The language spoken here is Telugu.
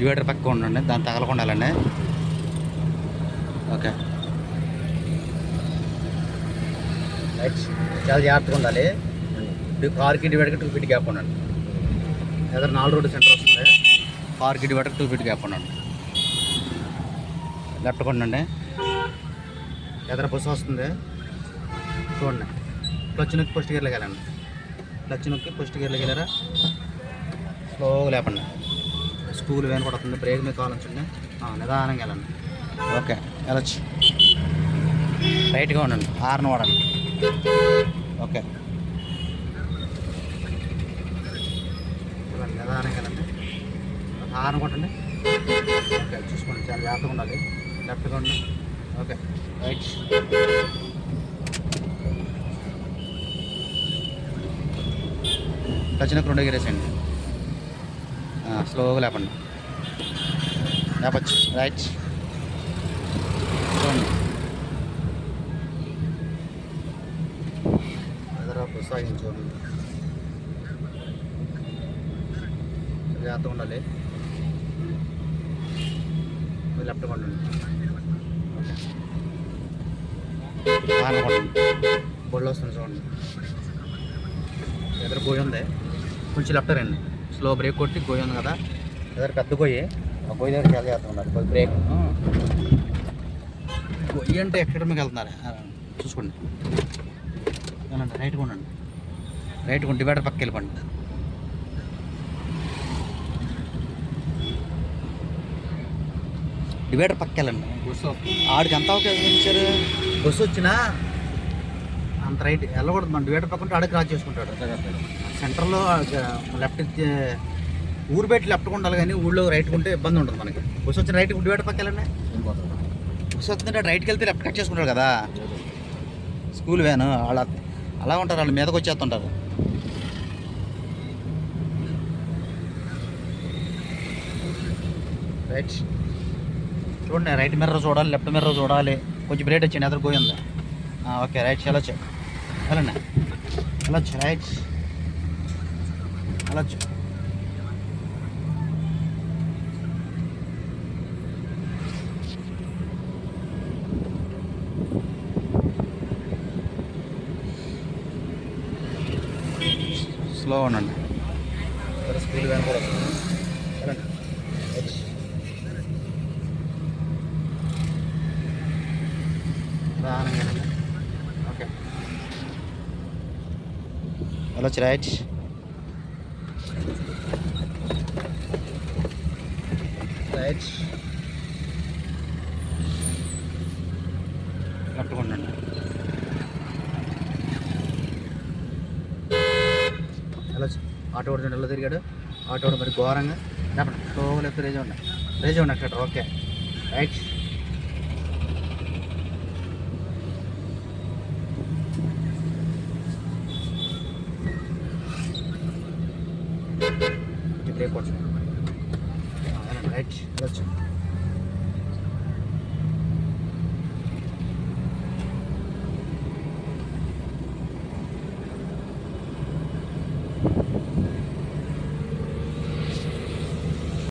డివైడర్ పక్క ఉండండి దాన్ని తగలకుండా వెళ్ళండి ఓకే. రైట్ చాలా జాగ్రత్తగా ఉండాలి. ఇప్పుడు కార్కి డివైడర్కి టూ ఫీట్ గ్యాప్ ఉండండి. ఎదురు నాలుగు రోడ్డు సెంటర్ వస్తుంది. కార్కి డివైడర్ టూ ఫీట్ గ్యాప్ ఉండండి. లెఫ్ట్ కొండండి ఎదురు బస్సు వస్తుంది. చూడండి. క్లచ్ నొక్కి ఫస్ట్ గేర్లోకి వెళ్ళండి. క్లచ్ నొక్కి ఫస్ట్ గేర్లోకి వెళ్ళారా? స్లోగా లేపండి. స్కూల్ వేన్ కూడా వస్తుంది. బ్రేక్ మీద కావాలంచండి నిదానంగా వెళ్ళండి. ఓకే వెళ్ళచ్చు. రైట్గా ఉండండి. హార్న్ వాడండి. ఓకే. నిదానంగా వెళ్ళండి. హార్న్ కొట్టండి. ఓకే చూసుకోండి చాలా జాగ్రత్తగా ఉండాలి. లెఫ్ట్గా ఉండండి. Okay right. రెండు ఎగిరేసేయండి స్లోగా లేపండి. లేపచ్చు. రైట్. చూడండి. ఎదురు జాగ్రత్త జాగ్రత్తగా ఉండాలి. మీరు లెఫ్ట్ కొండండి బొడ్లు వస్తుంది చూడండి. ఎదురు పోయి ఉంది. కొంచెం లెఫ్ట్ రండి. స్లో బ్రేక్ కొట్టి గోయి ఉంది కదా. ఎదురు పెద్ద గొయ్యి ఆ గొయ్యి దగ్గర చాలా చేస్తూ ఉన్నారు కొద్ది బ్రేక్. గొయ్యి అంటే ఎక్కడ మీకు వెళ్తున్నారు? చూసుకోండి. వెళ్ళండి రైట్గా ఉండండి. రైట్గా ఉండి డివైడర్ పక్కకి వెళ్ళిపోండి. డివైడర్ పక్కకి వెళ్ళండి. ఆడికి ఎంత అవకాశం ఇచ్చారు? బస్సు వచ్చినా అంత రైట్ వెళ్ళకూడదు. మన డివైడర్ పక్కన ఆడికి క్రాస్ చేసుకుంటాడు. సెంటర్లో లెఫ్ట్ ఊరు పెట్టి లెఫ్ట్ ఉండాలి కానీ ఊళ్ళో రైట్ ఉంటే ఇబ్బంది ఉంటుంది మనకి. బస్సు వచ్చిన రైట్ డివైడర్ పక్క వెళ్ళండి. బస్సు వస్తుంటే రైట్కి వెళ్తే లెఫ్ట్ కట్ చేసుకుంటాడు కదా. స్కూల్ వ్యాన్ వాళ్ళ అలా ఉంటారు. వాళ్ళు మీదకి వచ్చేస్తుంటారు. రైట్ చూడండి రైట్ మిర్రర్ చూడాలి లెఫ్ట్ మిర్రర్ చూడాలి. కొంచెం బ్రేక్ వచ్చింది ఎదురు పోయింది ఓకే రైట్ వెళ్ళొచ్చు వెళ్ళండి వెళ్ళొచ్చు రైట్ వెళ్ళొచ్చు స్లో ఉండండి. స్పీడ్ వ్యాన్ కూడా వస్తుంది వెళ్ళండి రైట్ నిదానంగా వెళ్ళండి. ఓకే వెళ్ళొచ్చు రైట్ రైట్ లెఫ్ట్ ఉండండి వెళ్ళొచ్చు ఆటో చూడండి ఎలా తిరిగాడు. ఆటో కూడా మరి ఘోరంగా. లేపండి స్లో లెఫ్ట్ రేజ్ ఉండండి రేజ్ ఉండి అక్కడ ఓకే. రైట్ కొంచెం బ్రేక్ కొట్టండి రైట్ వెళ్ళొచ్చు